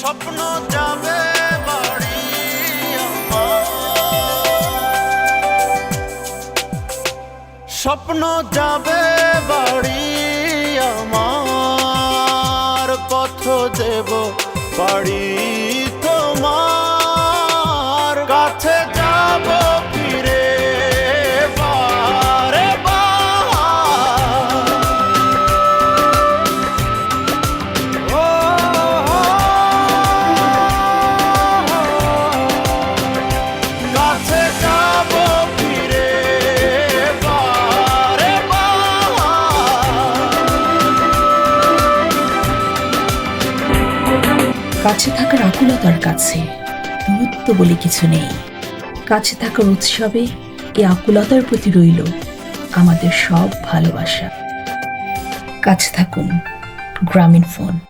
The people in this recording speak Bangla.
স্বপ্ন যাবে বাড়ি। স্বপ্ন যাবে বাড়ি আমার পথ দেব বাড়ি কাছে থাকার আকুলতার কাছে দূরত্ব বলে কিছু নেই। কাছে থাকার উৎসবে এ আকুলতার প্রতি রইল আমাদের সব ভালোবাসা। কাছে থাকুন, গ্রামীণ ফোন।